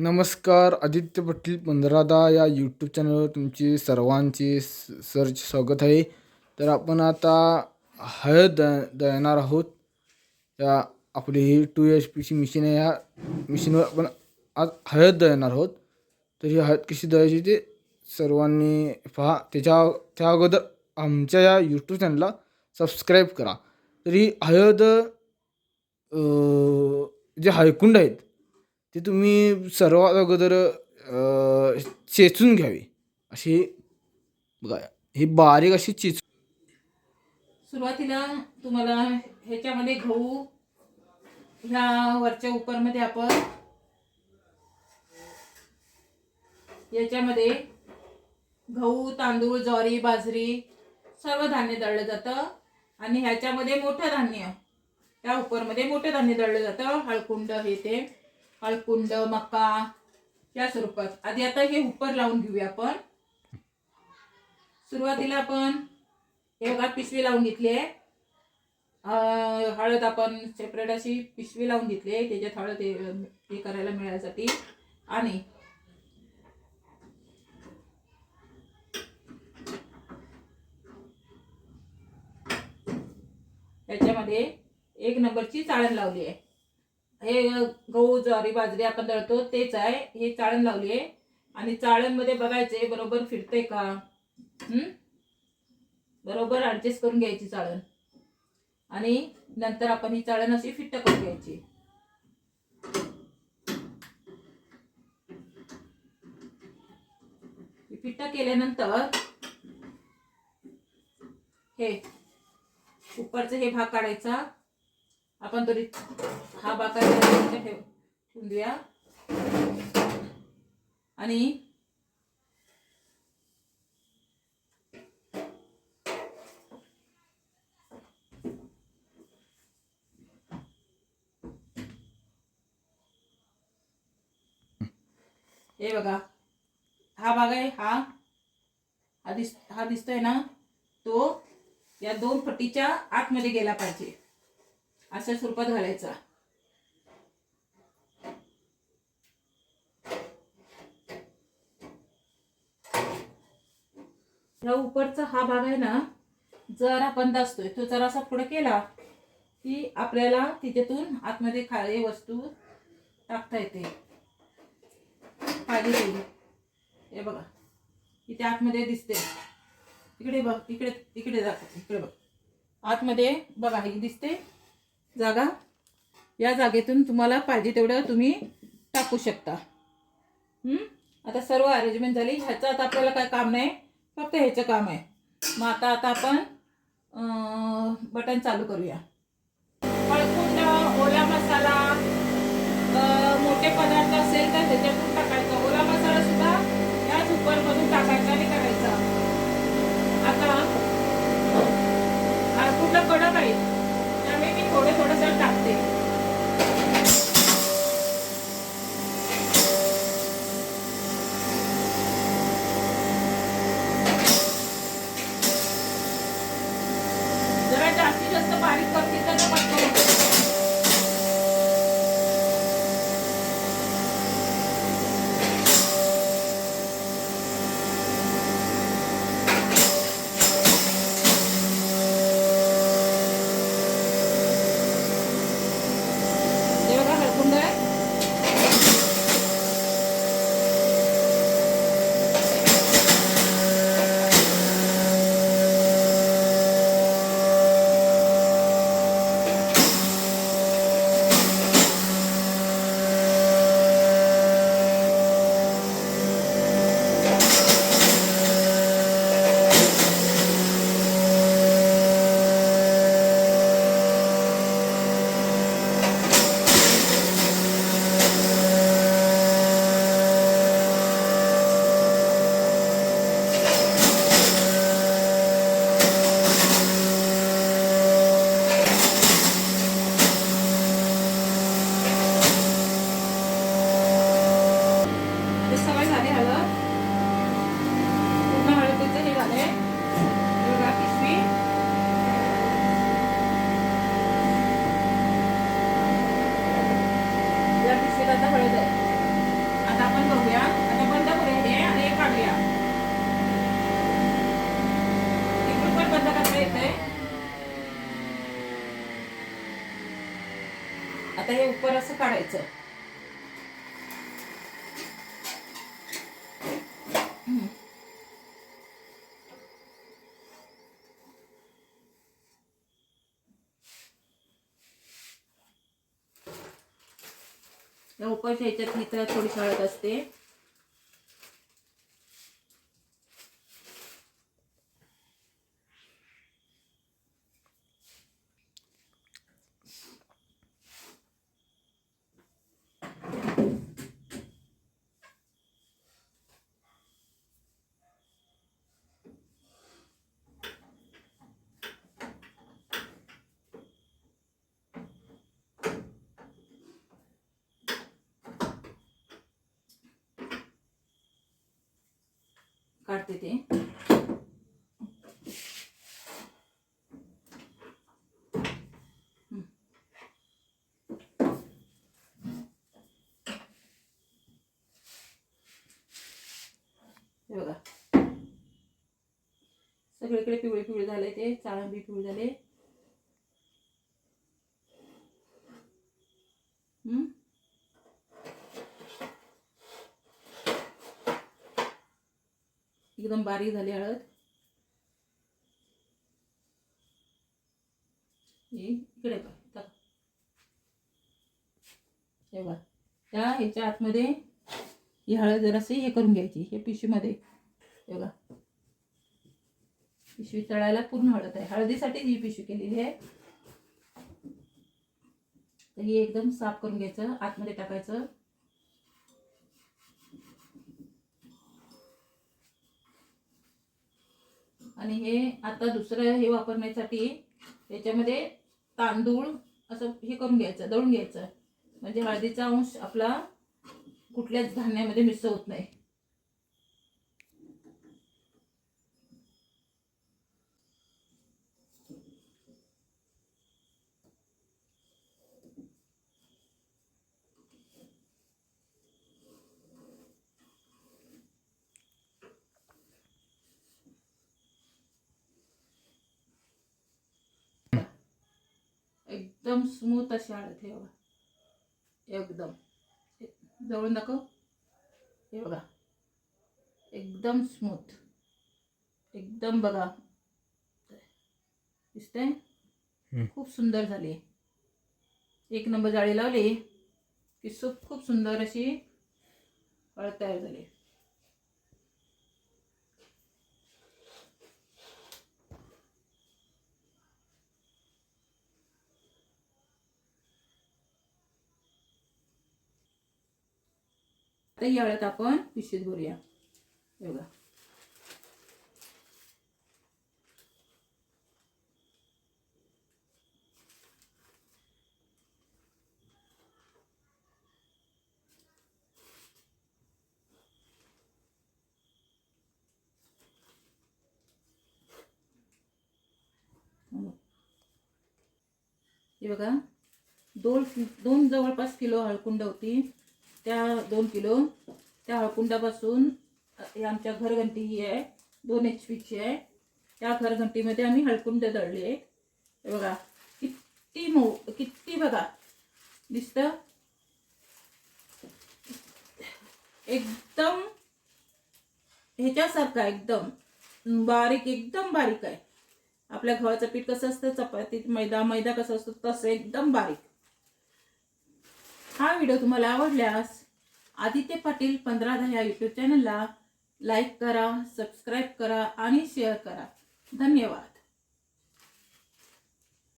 नमस्कार आदित्य पाटील पंधरादा या यूट्यूब चॅनलवर तुमची सर्वांचे स सरचे स्वागत आहे. तर आपण आता हळद द दळणार आहोत. या आपली ही टू एच पीची मशीन आहे. या मशीनवर आपण आज हळद दळणार आहोत. तर ही हळद कशी दळायची ते सर्वांनी पहा. त्याच्या त्या अगोदर आमच्या या यूट्यूब चॅनलला सबस्क्राईब करा. तर ही हळद जे हायकुंड आहेत ते तुम्ही सर्वात अगोदर चेचून घ्यावी. अशी बघा ही बारीक अशी चेच सुरुवातीला तुम्हाला ह्याच्यामध्ये गहू ह्या वरच्या उपरमध्ये आपण याच्यामध्ये गहू तांदूळ ज्वारी बाजरी सर्व धान्य दळलं जातं. आणि ह्याच्यामध्ये मोठं धान्य त्या उपरमध्ये मोठं धान्य दळलं जातं. हळकुंड हे ते. हळकुंड मका या स्वरूपात. आधी आता हे उपर लावून घेऊया आपण. सुरुवातीला आपण हे बघा पिशवी लावून घेतली आहे. हळद आपण सेपरेट अशी पिशवी लावून घेतली आहे. त्याच्यात हळद हे हे करायला मिळायसाठी. आणि त्याच्यामध्ये एक नंबरची चाळण लावली आहे. हे गहू ज्वारी बाजरी आपण दळतो तेच आहे. हे चाळण लावली आहे. आणि चाळणमध्ये बघायचे बरोबर फिरते का? हम्म बरोबर ॲडजस्ट करून घ्यायची चाळण. आणि नंतर आपण ही चाळण अशी फिट्ट करून घ्यायची. फिट्ट केल्यानंतर हे उपरचा हे भाग काढायचा. आपण तरी हा भाग ठेव. ठेवून देऊया. आणि हे बघा हा भाग आहे हा हा दिस हा दिसतोय ना तो या दोन फटीच्या आतमध्ये गेला पाहिजे. अशा स्वरूपात घालायचा. ह्या उपरचा हा भाग आहे ना जर आपण असतोय. तो जरासा पुढे केला की आपल्याला तिच्यातून आतमध्ये खाली वस्तू टाकता येते. पाहिजे तेवढी हे बघा. इथे आतमध्ये दिसते. इकडे बघ इकडे इकडे दाखव इकडे बघ. आतमध्ये बघा ही दिसते जागा. या जागेतून तुम्हाला पाहिजे तेवढं तुम्ही टाकू शकता. आता सर्व अरेंजमेंट झाली. ह्याचं आता आपल्याला काय काम नाही. फक्त ह्याचं काम आहे. मग आता आता आपण बटन चालू करूया. हळकुंड ओला मसाला मोठे पदार्थ असेल तर त्याच्यातून टाकायचा. ओला मसाला सुद्धा याच उपरमधून टाकायचा आणि करायचा. आता हळकुंड कडक आहे त्यामुळे मी थोडं थोडंसं टाकते. आता हे उपर असं काढायचं हम्म. या ह्याच्यात ही तर थोडी हळद असते काढते ते. बघा. सगळीकडे पिवळे पिवळे झाले ते चाळण बी पिवळे झाले हम्म एकदम बारीक झाली हळद. इकडे बघ हे त्या ह्याच्या आतमध्ये ही हळद जराशी हे करून घ्यायची हे पिशवीमध्ये हे बघा. पिशवी तळायला पूर्ण हळद आहे. हळदीसाठी ही पिशवी केलेली आहे तर ही एकदम साफ करून घ्यायचं आतमध्ये टाकायचं. आणि हे आता दुसरं हे वापरण्यासाठी याच्यामध्ये तांदूळ असं हे करून घ्यायचं दळून घ्यायचं. म्हणजे हळदीचा अंश आपला कुठल्याच धान्यामध्ये मिसळ होत नाही. एकदम स्मूथ अशी हळद हे बघा. एकदम. जवळून दाखव. हे बघा. एकदम स्मूथ एकदम बघा. दिसतंय. खूप सुंदर झाली. एक नंबर जाळी लावली की सूप खूप सुंदर अशी हळद तयार झाली. आता या वेळेत आपण पिशीत भरूया. एवढा हे बघा. दोन दोन जवळपास किलो हळकुंड होती. त्या दोन किलो त्या हळकुंडापासून हे आमच्या घरघंटी ही आहे दोन एच पीची आहे. त्या घरघंटीमध्ये आम्ही हळकुंड दळली आहे. हे बघा किती मऊ किती बघा. दिसतं? एकदम ह्याच्यासारखा एकदम. बारीक एकदम बारीक आहे. आपल्या गव्हाचं पीठ कसं असतं? चपातीत मैदा मैदा कसं असतो? तसं एकदम बारीक. हा व्हिडिओ तुम्हाला आवडल्यास आदित्य पाटील पंधरा दहा यूट्यूब चॅनलला लाईक करा सबस्क्राईब करा आणि शेअर करा. धन्यवाद.